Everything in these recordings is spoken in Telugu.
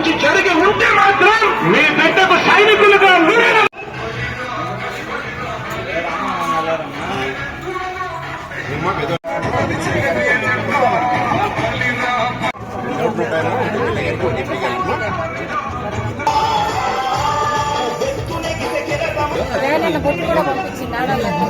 మంచి జరిగి ఉంటే మాత్రం మీ బిడ్డకు సైనికులుగా మీరే వేలన్న బొట్టు కూడా పంపించింది ఆడవాళ్ళకి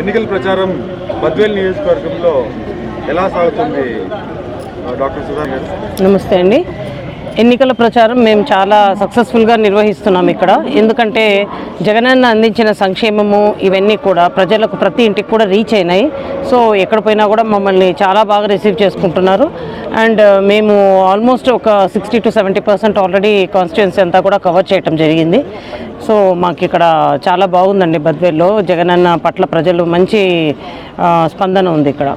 ఎన్నికల ప్రచారం బద్వేల్ నియోజకవర్గంలో ఎలా సాగుతుంది డాక్టర్ సుధా గారు? నమస్తే అండి. ఎన్నికల ప్రచారం మేము చాలా సక్సెస్ఫుల్గా నిర్వహిస్తున్నాం ఇక్కడ. ఎందుకంటే జగనన్న అందించిన సంక్షేమము ఇవన్నీ కూడా ప్రజలకు ప్రతి ఇంటికి కూడా రీచ్ అయినాయి. సో ఎక్కడ పోయినా కూడా మమ్మల్ని చాలా బాగా రిసీవ్ చేసుకుంటున్నారు. అండ్ uh, మేము ఆల్మోస్ట్ ఒక sixty to seventy percent already constituency అంతా కూడా కవర్ చేయటం జరిగింది. సో మాకు ఇక్కడ చాలా బాగుందండి బద్వేల్లో. జగనన్న పట్ల ప్రజలు మంచి uh, స్పందన ఉంది ఇక్కడ.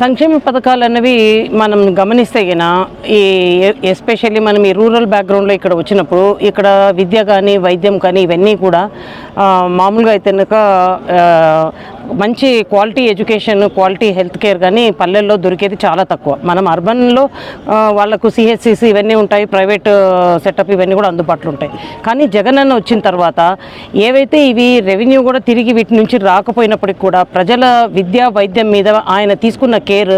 సంక్షేమ పథకాలు అనేవి మనం గమనిస్తే గిన ఈ ఎస్పెషల్లీ మనం ఈ రూరల్ బ్యాక్గ్రౌండ్లో ఇక్కడ వచ్చినప్పుడు ఇక్కడ విద్య కానీ వైద్యం కానీ ఇవన్నీ కూడా మామూలుగా అయితే కనుక మంచి quality education quality health care కానీ పల్లెల్లో దొరికేది చాలా తక్కువ. మనం అర్బన్లో వాళ్ళకు సిహెచ్సిసి ఇవన్నీ ఉంటాయి ప్రైవేట్ సెటప్ ఇవన్నీ కూడా అందుబాటులో ఉంటాయి. కానీ జగన్ అన్న వచ్చిన తర్వాత ఏవైతే ఇవి రెవెన్యూ కూడా తిరిగి వీటి నుంచి రాకపోయినప్పటికి కూడా ప్రజల విద్యా వైద్యం మీద ఆయన తీసుకున్న కేర్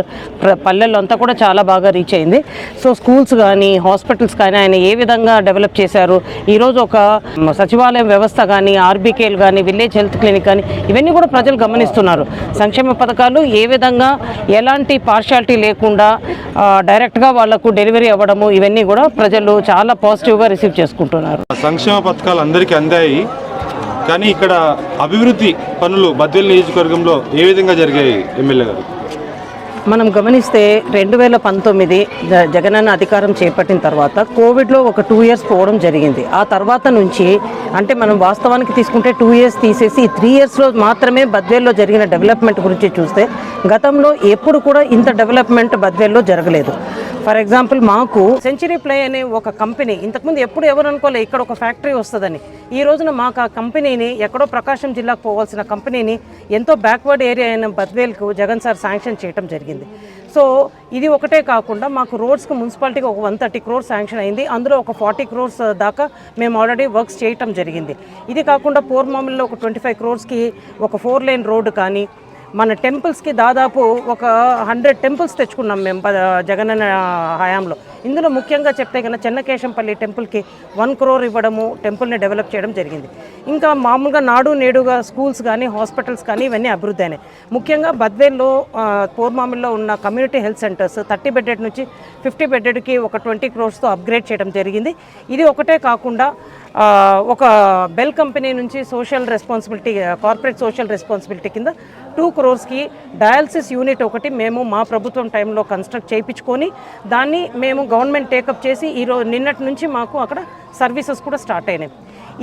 పల్లెల్లో అంతా కూడా చాలా బాగా రీచ్ అయింది. సో స్కూల్స్ కానీ హాస్పిటల్స్ కానీ ఆయన ఏ విధంగా డెవలప్ చేశారు ఈరోజు ఒక సచివాలయం వ్యవస్థ కానీ ఆర్బీకేలు కానీ విలేజ్ హెల్త్ క్లినిక్ కానీ ఇవన్నీ కూడా ప్రజలు గమనిస్తున్నారు. సంక్షేమ పథకాలు ఏ విధంగా ఎలాంటి పార్షాలిటీ లేకుండా డైరెక్ట్గా వాళ్ళకు డెలివరీ అవ్వడము ఇవన్నీ కూడా ప్రజలు చాలా పాజిటివ్గా రిసీవ్ చేసుకుంటున్నారు. సంక్షేమ పథకాలు అందరికీ అందాయి కానీ ఇక్కడ అభివృద్ధి పనులు బద్దెల నియోజకవర్గంలో ఏ విధంగా జరిగాయి ఎమ్మెల్యే గారు? మనం గమనిస్తే రెండు వేల పంతొమ్మిది జ- జగనన్న అధికారం చేపట్టిన తర్వాత కోవిడ్లో ఒక టూ ఇయర్స్ పోవడం జరిగింది. ఆ తర్వాత నుంచి అంటే మనం వాస్తవానికి తీసుకుంటే టూ ఇయర్స్ తీసేసి త్రీ ఇయర్స్లో మాత్రమే బద్వేల్లో జరిగిన డెవలప్మెంట్ గురించి చూస్తే గతంలో ఎప్పుడు కూడా ఇంత డెవలప్మెంట్ బద్వేల్లో జరగలేదు. ఫర్ ఎగ్జాంపుల్ మాకు సెంచరీ ప్లే అనే ఒక కంపెనీ ఇంతకుముందు ఎప్పుడు ఎవరు అనుకోలే ఇక్కడ ఒక ఫ్యాక్టరీ వస్తుందని. ఈ రోజున మాకు ఆ కంపెనీని ఎక్కడో ప్రకాశం జిల్లాకు పోవాల్సిన కంపెనీని ఎంతో బ్యాక్వర్డ్ ఏరియా అయిన బద్వేల్కు జగన్ సార్ శాంక్షన్ చేయడం జరిగింది. సో ఇది ఒకటే కాకుండా మాకు రోడ్స్కి మున్సిపాలిటీకి ఒక వన్ థర్టీ క్రోర్స్ శాంక్షన్ అయింది. అందులో ఒక ఫార్టీ క్రోర్స్ దాకా మేము ఆల్రెడీ వర్క్స్ చేయటం జరిగింది. ఇది కాకుండా పోర్మామిల్లో ఒక ట్వంటీ ఫైవ్ క్రోర్స్కి ఒక ఫోర్ లైన్ రోడ్డు కానీ మన టెంపుల్స్కి దాదాపు ఒక హండ్రెడ్ టెంపుల్స్ తెచ్చుకున్నాం మేము జగనన్న హయాంలో. ఇందులో ముఖ్యంగా చెప్తే కన్నా చెన్నకేశంపల్లి టెంపుల్కి వన్ క్రోర్ ఇవ్వడము టెంపుల్ని డెవలప్ చేయడం జరిగింది. ఇంకా మామూలుగా నాడు నేడుగా స్కూల్స్ కానీ హాస్పిటల్స్ కానీ ఇవన్నీ అభివృద్ధి అయినాయి. ముఖ్యంగా బద్వేల్లో పోర్మామిల్లో ఉన్న community health centres thirty bedded నుంచి ఫిఫ్టీ బెడెడ్కి ఒక ట్వంటీ క్రోర్స్తో అప్గ్రేడ్ చేయడం జరిగింది. ఇది ఒకటే కాకుండా ఒక బెల్ కంపెనీ నుంచి social responsibility corporate social responsibility కింద టూ క్రోర్స్కి డయాలసిస్ యూనిట్ ఒకటి మేము మా ప్రభుత్వం టైంలో కన్స్ట్రక్ట్ చేయించుకొని దాన్ని మేము గవర్నమెంట్ టేకప్ చేసి ఈరోజు నిన్నటి నుంచి మాకు అక్కడ సర్వీసెస్ కూడా స్టార్ట్ అయినాయి.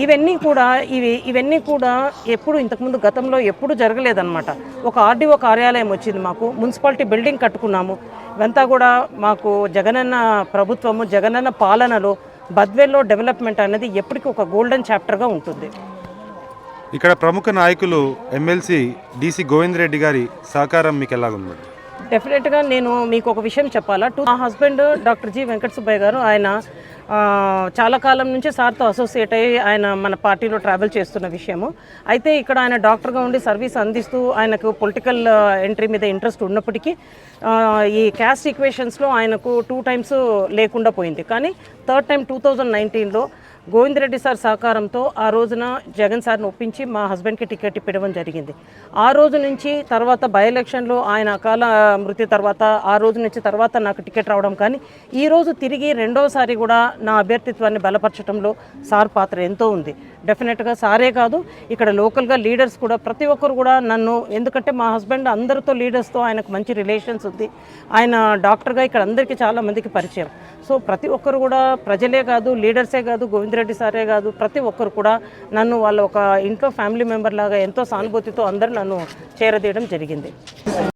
ఇవన్నీ కూడా ఇవి ఇవన్నీ కూడా ఎప్పుడు ఇంతకుముందు గతంలో ఎప్పుడు జరగలేదన్నమాట. ఒక ఆర్డీఓ కార్యాలయం వచ్చింది మాకు మున్సిపాలిటీ బిల్డింగ్ కట్టుకున్నాము. ఇవంతా కూడా మాకు జగనన్న ప్రభుత్వము జగనన్న పాలనలో బద్వేల్లో డెవలప్మెంట్ అనేది ఎప్పటికీ ఒక గోల్డెన్ చాప్టర్గా ఉంటుంది. ఇక్కడ ప్రముఖ నాయకులు ఎమ్మెల్సీ డిసి గోవింద్ రెడ్డి గారి సహకారం మీకు ఎలాగుందండి డెఫినెట్గా నేను మీకు ఒక విషయం చెప్పాలా? టూ మా husband doctor G Venkata Subbaiah garu ఆయన చాలా కాలం నుంచి సార్తో అసోసియేట్ అయ్యి ఆయన మన పార్టీలో ట్రావెల్ చేస్తున్న విషయము. అయితే ఇక్కడ ఆయన డాక్టర్గా ఉండి సర్వీస్ అందిస్తూ ఆయనకు పొలిటికల్ ఎంట్రీ మీద ఇంట్రెస్ట్ ఉన్నప్పటికీ ఈ క్యాస్ట్ ఈక్వేషన్స్లో ఆయనకు టూ టైమ్స్ లేకుండా పోయింది. కానీ థర్డ్ టైం టూ థౌజండ్ నైన్టీన్లో గోవిందరెడ్డి సార్ సహకారంతో ఆ రోజున జగన్ సార్ని ఒప్పించి మా హస్బెండ్కి టికెట్ ఇప్పించడం జరిగింది. ఆ రోజు నుంచి తర్వాత బై ఎలక్షన్లో ఆయన అకాల మృతి తర్వాత ఆ రోజు నుంచి తర్వాత నాకు టికెట్ రావడం కానీ ఈరోజు తిరిగి రెండోసారి కూడా నా అభ్యర్థిత్వాన్ని బలపరచడంలో సార్ పాత్ర ఎంతో ఉంది. డెఫినెట్గా సారే కాదు ఇక్కడ లోకల్గా లీడర్స్ కూడా ప్రతి ఒక్కరు కూడా నన్ను ఎందుకంటే మా హస్బెండ్ అందరితో లీడర్స్తో ఆయనకు మంచి రిలేషన్స్ ఉంది. ఆయన డాక్టర్గా ఇక్కడ అందరికీ చాలా మందికి పరిచయం. సో ప్రతి ఒక్కరు కూడా ప్రజలే కాదు లీడర్సే కాదు గోవిందరెడ్డి సారే కాదు ప్రతి ఒక్కరు కూడా నన్ను వాళ్ళ ఒక ఇంట్లో ఫ్యామిలీ మెంబర్ లాగా ఎంతో సానుభూతితో అందరూ నన్ను చేరదీయడం జరిగింది.